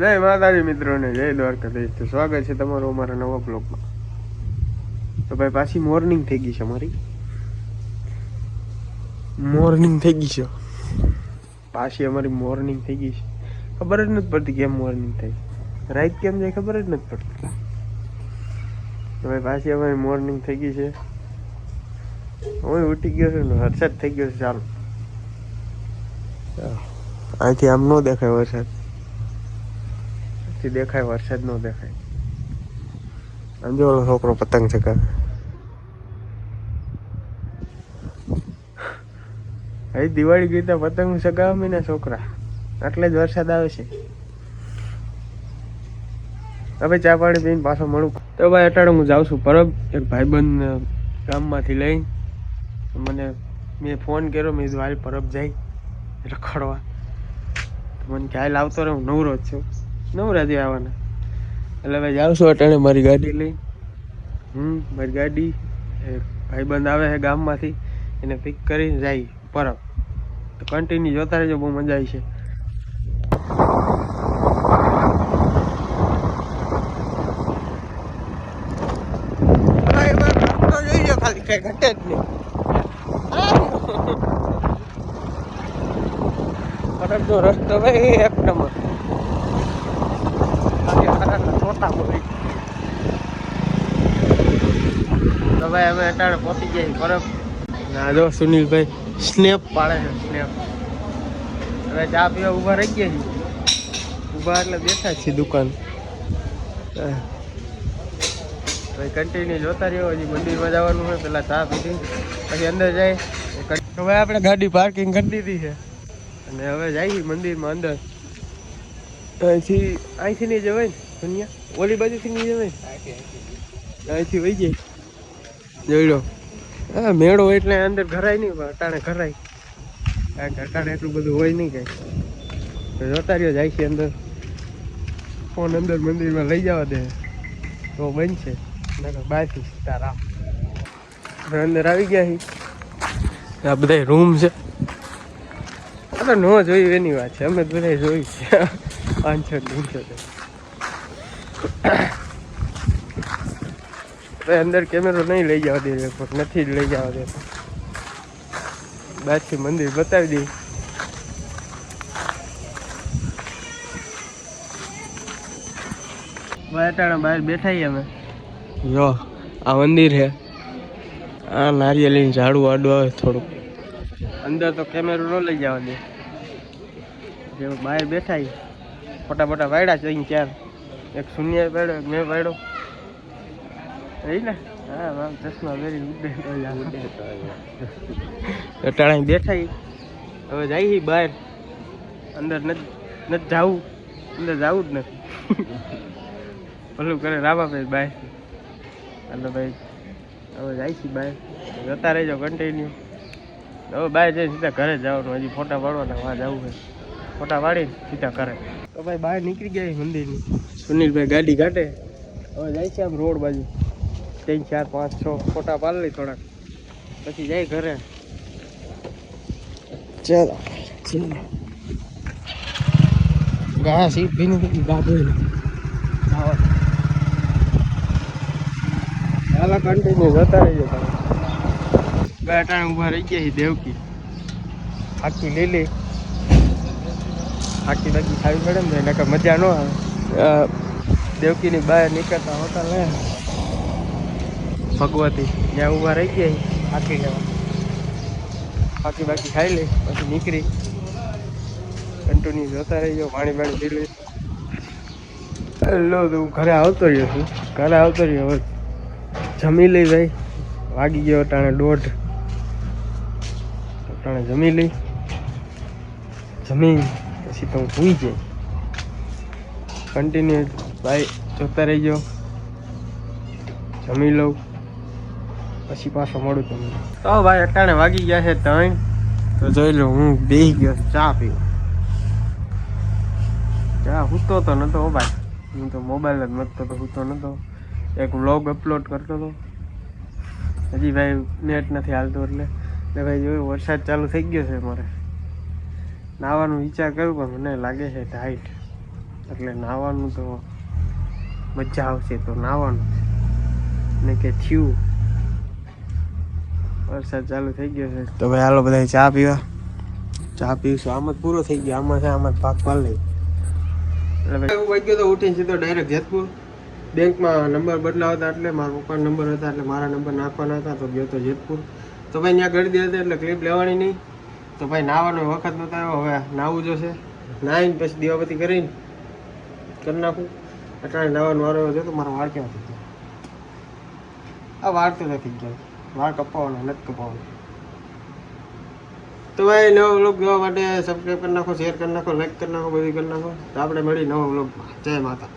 જય માતાજી મિત્રોને જય દ્વારકાધીશ. તો સ્વાગત છે તમારું અમારા નવા બ્લોગમાં. તો ભાઈ પાછી મોર્નિંગ થઈ ગઈ છે અમારી મોર્નિંગ થઈ ગઈ છે. પાછી અમારી મોર્નિંગ થઈ ગઈ છે. ખબર જ નથી પડતી કેમ મોર્નિંગ થઈ. રાઈટ કેમ જાય ખબર જ નથી પડતી. તો ભાઈ પાછી અમારી મોર્નિંગ થઈ ગઈ છે. હું ઉઠી ગયો છું ને વરસાદ થઈ ગયો છે ચાલો. અહીંથી આમ ન દેખાય વરસાદ. થી દેખાય, વરસાદ નો દેખાય. આમ છોકરો પતંગ ચગાવે. હવે દિવાળી ગીતા પતંગ ચગાવે ને છોકરા. એટલે જ વરસાદ આવે છે. હવે ચા પાણી પીને પાછો મળું. તો ભાઈ, અટાણે હું જાઉં છું પરબ, એક ભાઈબંધ ગામમાંથી લઈ મને, મેં ફોન કર્યો, મેં હાલ પરબ જાય. રખડવા મને ક્યાંય લાવતો રહે હું નવરો જ છું. નવરાથી આવવાના. એટલે હવે જાઉં છું અટાણે મારી ગાડી લઈ. હમ, મારી ગાડી ભાઈબંધ આવે છે ગામમાંથી. એને પિક કરીને જાય પરબ તો કન્ટિન્યુ જોતા રહેજો, બહુ મજા આવી છે. કઈ ઘટે જ નહીં પરબનો રસ્તો ભાઈ એક નંબર. ભાઈ અમે અત્યારે પહોંચી ગયા પરબ ના, જો સુનિલભાઈ, સ્નેપ પાડે છે, સ્નેપ. હવે ચા પીવા ઊભા રહી ગયા છીએ. ઊભા એટલે બેઠા છીએ દુકાન. ભાઈ કન્ટિન્યુ જોતા રહ્યો, હજી મંદિરમાં જવાનું હોય પેલા ચા પીધી. પછી અંદર જાય હવે આપણે ગાડી પાર્કિંગ કરી દીધી છે. અને હવે જઈએ મંદિરમાં અંદર. અહીંથી અહીંથી નહીં જવાય ને દુનિયા ઓલી બાજુથી નહીં જવાય? અહીંથી વહી જાય. જોઈ હા મેળો એટલે અંદર ઘરાય નહીં અટાણે ઘરાય. કારણ અટાણે એટલું બધું હોય નહીં કાંઈ. જોતા રહ્યો જાય છે અંદર. ફોન અંદર મંદિરમાં લઈ જવા દે. તો બનશે. નકર બહારથી હવે અંદર આવી ગયા છીએ આ બધા રૂમ છે. તો ન જોયું એની વાત છે. અમે બધા જોયું છે. પાંચ છ રૂમ છે તો. અંદર કેમેરો નહીં લઈ જવા દે પણ નથી જ લઈ જવા દે બહારથી મંદિર બતાવી દઈ બાટાણા બહાર બેઠા અમે જો આ મંદિર છે આ નારિયેલીનું ઝાડું આડું આવે થોડુંક અંદર તો કેમેરો ન લઈ જવા દે જે બહાર બેઠા ફોટા ફોટા વાયડા છે અહીં ચાર. એક શૂન્ય પાડ્યો એક મેં પાડ્યો રહી ને? હા ચશ્મા પહેરી ઉડે અટાણા બેઠા હવે જઈએ બહાર. અંદર નથી જવું. અંદર જવું જ નથી. ભલું કરે રામાભાઈ બહાર. એટલે ભાઈ હવે જાય છે બાય જતા રહેજો કન્ટિન્યુ હવે બાય જઈ સીધા ઘરે જવાનું હજી ફોટા પાડવાના વાં જવું છે ફોટા વાળી સીધા કરે તો ભાઈ બહાર નીકળી ગયા મંદિરની. સુનિલભાઈ ગાડી કાઢે. હવે જાય છે આમ રોડ બાજુ. ત્રણ ચાર પાંચ છ ફોટા પાડી લઈ થોડાક. પછી જાય ઘરે. ચાલો. ચાલો ગા ભીની થઈ ગા કન્ટિન્યુ જતા રહીજો ઊભા રહી ગયા છે દેવકી. આખી લીલી આખી બાકી ખાવી પડે ને નકર મજા ન આવે. દેવકીની બહાર નીકળતા હોતા લે ભગવતી ત્યાં ઊભા રહી ગયા આખી લેવા બાકી બાકી ખાઈ લે, પછી નીકળી. કન્ટિન્યુ જોતા રહીજો પાણી પાણી પી લઈ હેલો, તો હું ઘરે આવતો રહ્યો છું. ઘરે આવતો રહ્યો, હવે જમી લઈ ભાઈ વાગી ગયો ટાણે દોઢ. ટાણે જમી લઈ. જમી પછી તો હું સૂઈ જાય. કન્ટિન્યુ ભાઈ, જોતા રહીજો. જમી લઉં. પછી પાછો મળું તમને. તો ભાઈ, અટાણે વાગી ગયા છે ત્રણ. તો જોઈ લો, હું બેસી ગયો, ચા પીવો. ચા હૂતો તો હો ભાઈ. હું તો મોબાઈલ જ મતતો તો હૂતો નતો. એક વ્લોગ અપલોડ કરતો હતો હજી ભાઈ નેટ નથી હાલતું એટલે. એટલે ભાઈ, જોયું, વરસાદ ચાલુ થઈ ગયો છે મારે નાવાનો વિચાર કર્યો પણ મને લાગે છે ટાઈટ એટલે નાહવાનું તો મજા આવશે તો નાહવાનું. ને કે થયું. વરસાદ ચાલુ થઈ ગયો છે. તો ભાઈ હાલો બધા ચા પીવા. ચા પીશું. આમ જ પૂરો થઈ ગયો. આમાં છે આમાં જ પાક પાડી લઈ એટલે ભાઈ ગયો તો ઉઠીને સીધો ડાયરેક્ટ જેતપુર. બેંકમાં નંબર બદલાવતા એટલે મારા પપ્પાના નંબર હતા એટલે મારા નંબર નાખવાના હતા તો ગયો તો જેતપુર. તો ભાઈ ત્યાં ગળદી હતી એટલે ક્લિપ લેવાની નહીં. તો ભાઈ નાહવાનો વખત નતો આવ્યો હવે નાહવું જોશે. નાહીને પછી દીવાબત્તી કરીને કરી નાખું. અટાણે નાવાનો વારો આવ્યો તો મારો વાળ થઈ ગયો આ વાળ તો નથી ગયો. વાળ કપાવવાનો નથી કપાવવાનો તો ભાઈ નવો વ્લોગ જોવા માટે સબસ્ક્રાઈબ કરી નાખો શેર કરી નાખો લાઈક કરી નાખો, બધું કરી નાખો. તો આપણે મળી નવો વ્લોગમાં. જય માતા.